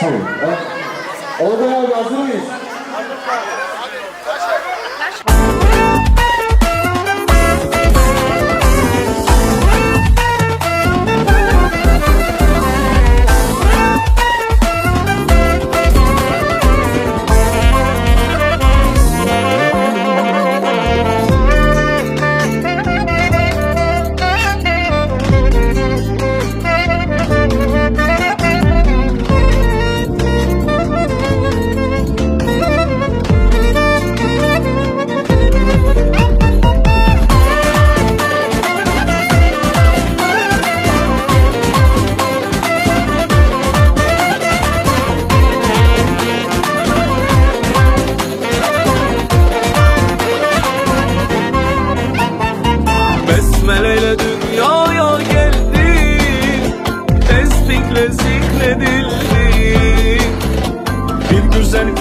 Ha? Orada abi hazır mıyız?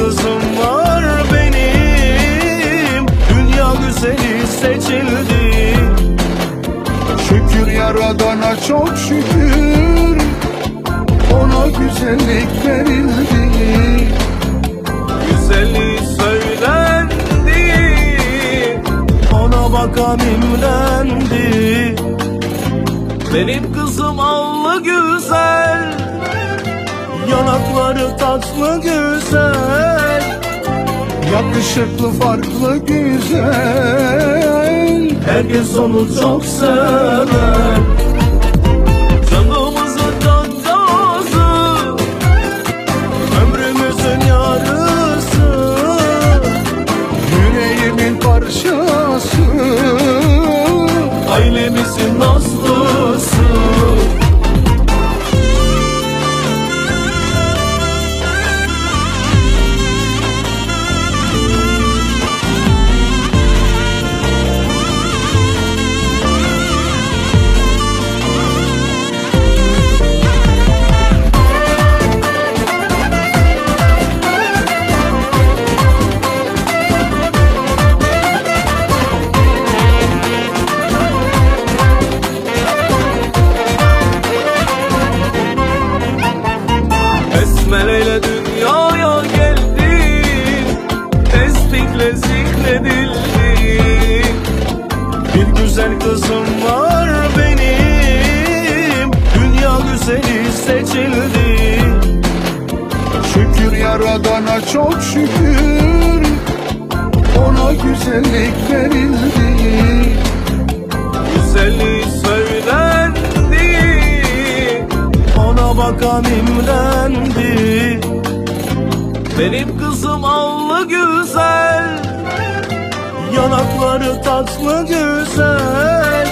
Kızım var benim. Dünya güzeli seçildi. Şükür yaradana çok şükür. Ona güzellik verildi. Güzelliği söylendi. Ona bakan imlendi. Benim kızım allı güzel Yanakları tatlı güzel Yakışıklı farklı güzel. Herkes onu çok sever. Canımızın cancağızı Ömrümüzün yarısı. Yüreğimin parçası Ailemizin zikredildi Bir güzel kızım var benim. Dünya güzeli seçildi. Şükür yaradana çok şükür. Ona güzellik verildi. Güzelliği söylendi. Ona bakan imlendi Benim kızım allı güzel Yanakları tatlı güzel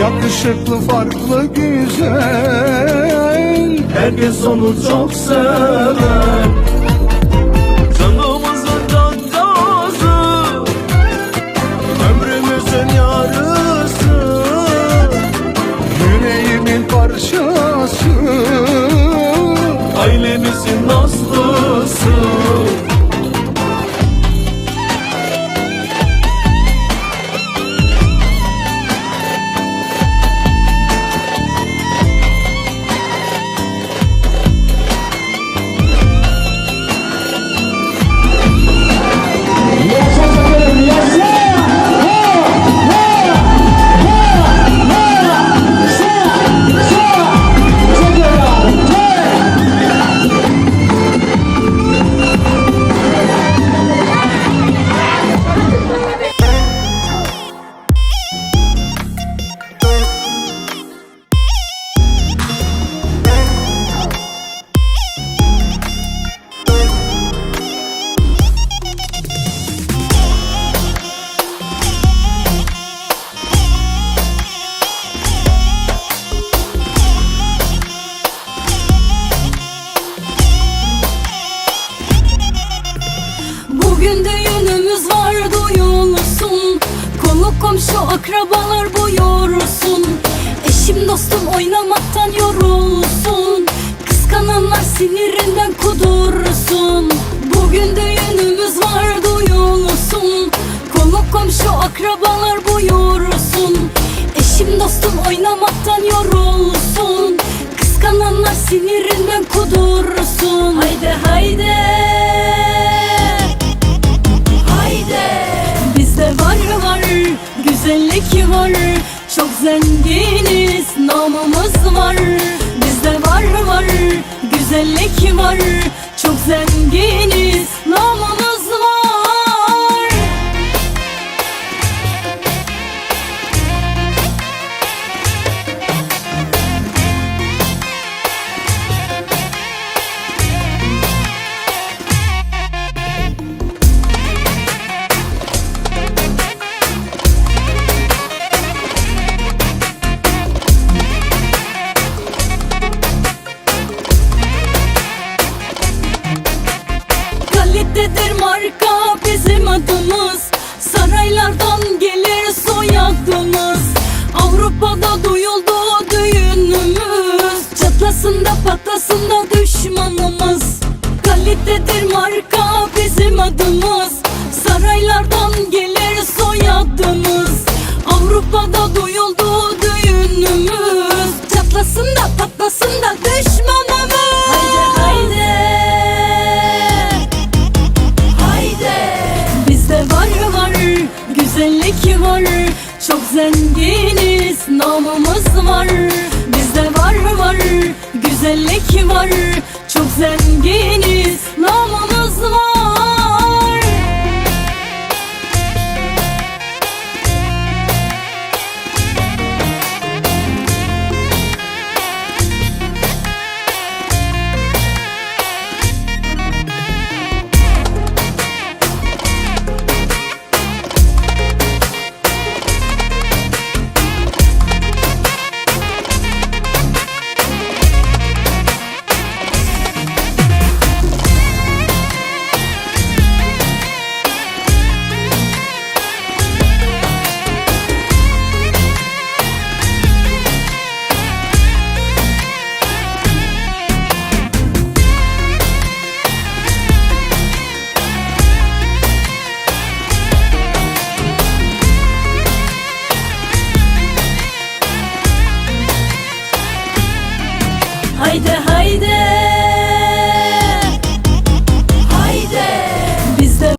Yakışıklı farklı güzel. Herkes onu çok sever komşu akrabalar buyursun Eşim dostum oynamaktan yorulsun. Kıskananlar sinirinden kudursun. Bugün düğünümüz var duyulsun. Konu komşu akrabalar buyursun Eşim dostum oynamaktan yorulsun. Kıskananlar sinirinden kudursun. Haydi Haydi var. Çok zenginiz namımız var. Bizde var var. Güzellik var. Çok zenginiz adımız Saraylardan gelir soyadımız. Avrupa'da duyuldu düğünümüz. Çatlasın da patlasın da düşmanımız. Haydi. Haydi. Haydi Bizde var var güzellik var. Çok zenginiz